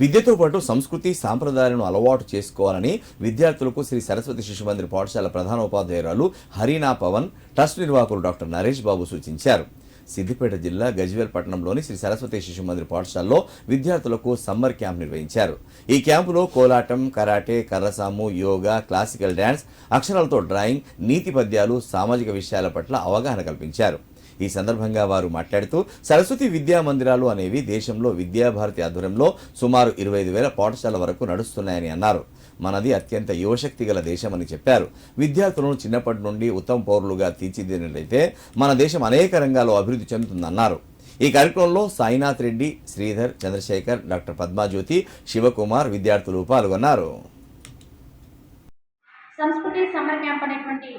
విద్యతో పాటు సంస్కృతి సాంప్రదాయాలను అలవాటు చేసుకోవాలని విద్యార్థులకు శ్రీ సరస్వతి శిశు మందిర్ పాఠశాల ప్రధాన ఉపాధ్యాయురాలు హరీనా పవన్ ట్రస్ట్ నిర్వాహకులు డాక్టర్ నరేష్ బాబు సూచించారు. సిద్దిపేట జిల్లా గజ్వేల్ పట్టణంలోని శ్రీ సరస్వతి శిశు మందిర్ పాఠశాలలో విద్యార్థులకు సమ్మర్ క్యాంప్ నిర్వహించారు. ఈ క్యాంపులో కోలాటం కరాటే కర్రసాము యోగా క్లాసికల్ డ్యాన్స్ అక్షరాలతో డ్రాయింగ్ నీతి పద్యాలు సామాజిక విషయాల పట్ల అవగాహన కల్పించారు. ఈ సందర్భంగా వారు మాట్లాడుతూ సరస్వతి విద్యా మందిరాలు అనేవి దేశంలో విద్యాభారతి ఆధ్వర్యంలో సుమారు ఇరవై ఐదు వేల పాఠశాల వరకు నడుస్తున్నాయని అన్నారు. మనది అత్యంత యువశక్తి గల దేశమని చెప్పారు. విద్యార్థులను చిన్నప్పటి నుండి ఉత్తమ పౌరులుగా తీర్చిదిద్దినట్లయితే మన దేశం అనేక రంగాల్లో అభివృద్ధి చెందుతుందన్నారు. ఈ కార్యక్రమంలో సాయినాథ్ రెడ్డి శ్రీధర్ చంద్రశేఖర్ డాక్టర్ పద్మాజ్యోతి శివకుమార్ విద్యార్థులు పాల్గొన్నారు. సంస్కృతి సమ్మర్ క్యాంప్ అనేటువంటి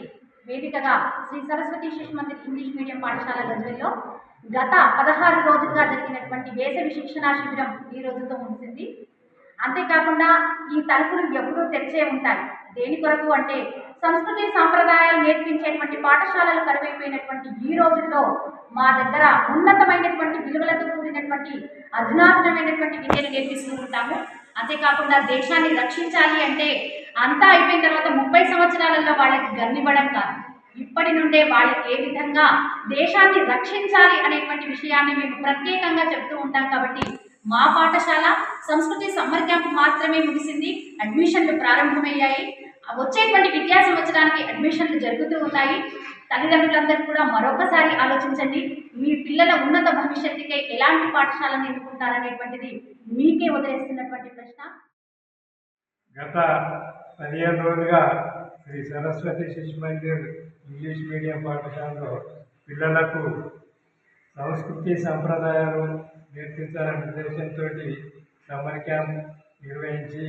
వేదికగా శ్రీ సరస్వతి శిశు మందిర్ ఇంగ్లీష్ మీడియం పాఠశాల గజ్వెల్లో గత పదహారు రోజులుగా జరిగినటువంటి వేసవి శిక్షణా శిబిరం ఈ రోజుతో ముగిసింది. అంతేకాకుండా ఈ తలుపులు ఎప్పుడూ తెరిచే ఉంటాయి. దేని కొరకు అంటే సంస్కృతి సాంప్రదాయాలు నేర్పించేటువంటి పాఠశాలలు కరువైపోయినటువంటి ఈ రోజుల్లో మా దగ్గర ఉన్నతమైనటువంటి విలువలతో కూడినటువంటి అధునాతనమైనటువంటి విద్యను నేర్పిస్తూ ఉంటాము. అంతేకాకుండా దేశాన్ని రక్షించాలి అంటే అంతా అయిపోయిన తర్వాత ముప్పై సంవత్సరాలలో వాళ్ళకి గన్నివ్వడం కాదు. ఇప్పటి నుండే వాళ్ళకి ఏ విధంగా దేశాన్ని రక్షించాలి అనేటువంటి విషయాన్ని మేము ప్రత్యేకంగా చెప్తూ ఉంటాం కాబట్టి మా పాఠశాల సంస్కృతి సమ్మర్ క్యాంప్ మాత్రమే ముగిసింది. అడ్మిషన్లు ప్రారంభమయ్యాయి. వచ్చేటువంటి విద్యా సంవత్సరానికి అడ్మిషన్లు జరుగుతూ ఉన్నాయి. తల్లిదండ్రులందరూ కూడా మరొకసారి ఆలోచించండి. మీ పిల్లల ఉన్నత భవిష్యత్తుకై ఎలాంటి పాఠశాలను ఎన్నుకుంటారనేటువంటిది మీకే వదిలేస్తున్నటువంటి ప్రశ్న. గత పదిహేను రోజులుగా శ్రీ సరస్వతి శిశు మందిర్ ఇంగ్లీష్ మీడియం పాఠశాలలో పిల్లలకు సంస్కృతి సంప్రదాయాలు నేర్పించాలనే ఉద్దేశంతో సమ్మర్ క్యాంప్ నిర్వహించి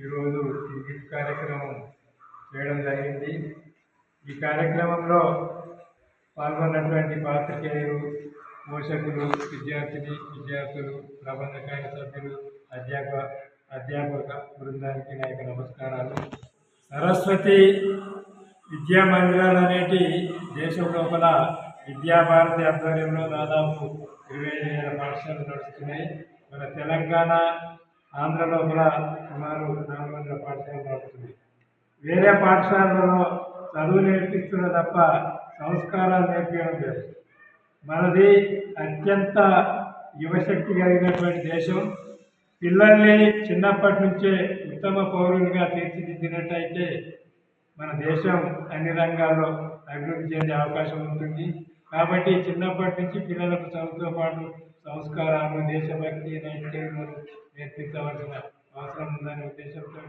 ఈరోజు ఇంగ్లీష్ కార్యక్రమం చేయడం జరిగింది. ఈ కార్యక్రమంలో పాల్గొన్నటువంటి పాత్రికేయులు పోషకులు విద్యార్థిని విద్యార్థులు ప్రబంధకాయ సభ్యులు అధ్యాపక అధ్యాపక బృందానికి నా యొక్క నమస్కారాలు. సరస్వతి విద్యా మందిరాలు అనేటి దేశం లోపల విద్యాభారతి ఆధ్వర్యంలో దాదాపు ఇరవై ఐదు వేల పాఠశాలలు నడుస్తున్నాయి. మన తెలంగాణ ఆంధ్ర లోపల సుమారు నాలుగు వందల పాఠశాలలు నడుస్తున్నాయి. వేరే పాఠశాలలో చదువు నేర్పిస్తున్న తప్ప సంస్కారాలు నేర్పించడం లేదు. మనది అత్యంత యువశక్తి కలిగినటువంటి దేశం. పిల్లల్ని చిన్నప్పటి నుంచే ఉత్తమ పౌరులుగా తీర్చిదిద్దినట్టయితే మన దేశం అన్ని రంగాల్లో అభివృద్ధి చెందే అవకాశం ఉంటుంది. కాబట్టి చిన్నప్పటి నుంచి పిల్లలకు చదువుతో పాటు సంస్కారాలు దేశభక్తి నైతిక నేర్పించవలసిన అవసరం ఉందనే ఉద్దేశంతో